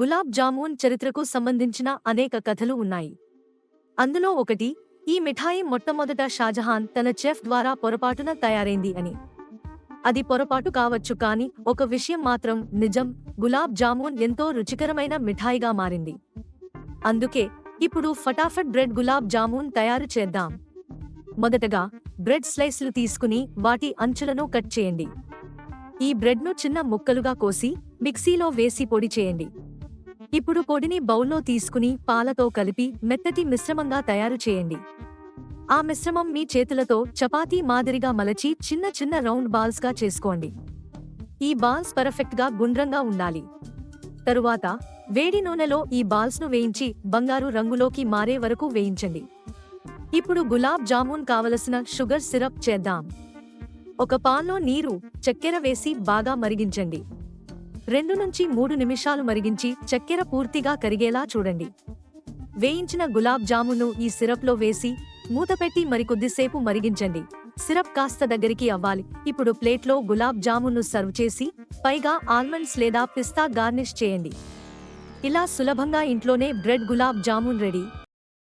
గులాబ్ జామూన్ చరిత్రకు సంబంధించిన అనేక కథలు ఉన్నాయి. అందులో ఒకటి ఈ మిఠాయి మొట్టమొదట షాజహాన్ తన చెఫ్ ద్వారా పొరపాటున తయారైంది అని. అది పొరపాటు కావచ్చు కాని ఒక విషయం మాత్రం నిజం గులాబ్ జామూన్ ఎంతో రుచికరమైన మిఠాయిగా మారింది. అందుకే ఇప్పుడు ఫటాఫట్ బ్రెడ్ గులాబ్ జామూన్ తయారు చేద్దాం. మొదటగా బ్రెడ్ స్లైస్లు తీసుకుని వాటి అంచులను కట్ చేయండి. ఈ బ్రెడ్ను చిన్న ముక్కలుగా కోసి మిక్సీలో వేసి పొడి చేయండి. ఇప్పుడు పొడిని బౌల్లో తీసుకుని పాలతో కలిపి మెత్తటి మిశ్రమంగా తయారు చేయండి. ఆ మిశ్రమం మీ చేతులతో చపాతీ మాదిరిగా మలచి చిన్న చిన్న రౌండ్ బాల్స్గా చేసుకోండి. ఈ బాల్స్ పర్ఫెక్ట్గా గుండ్రంగా ఉండాలి. తరువాత వేడి నూనెలో ఈ బాల్స్ను వేయించి బంగారు రంగులోకి మారే వరకు వేయించండి. ఇప్పుడు గులాబ్ జామున్ కావలసిన షుగర్ సిరప్ చేద్దాం. ఒక పాన్లో నీరు చక్కెర వేసి బాగా మరిగించండి. రెండు నుంచి మూడు నిమిషాలు మరిగించి చక్కెర పూర్తిగా కరిగేలా చూడండి. వేయించిన గులాబ్ జామును ఈ సిరప్లో వేసి మూతపెట్టి మరికొద్దిసేపు మరిగించండి. సిరప్ కాస్త దగ్గరికి అవ్వాలి. ఇప్పుడు ప్లేట్లో గులాబ్ జామున్ను సర్వ్ చేసి పైగా ఆల్మండ్స్ లేదా పిస్తా గార్నిష్ చేయండి. ఇలా సులభంగా ఇంట్లోనే బ్రెడ్ గులాబ్ జామున్ రెడీ.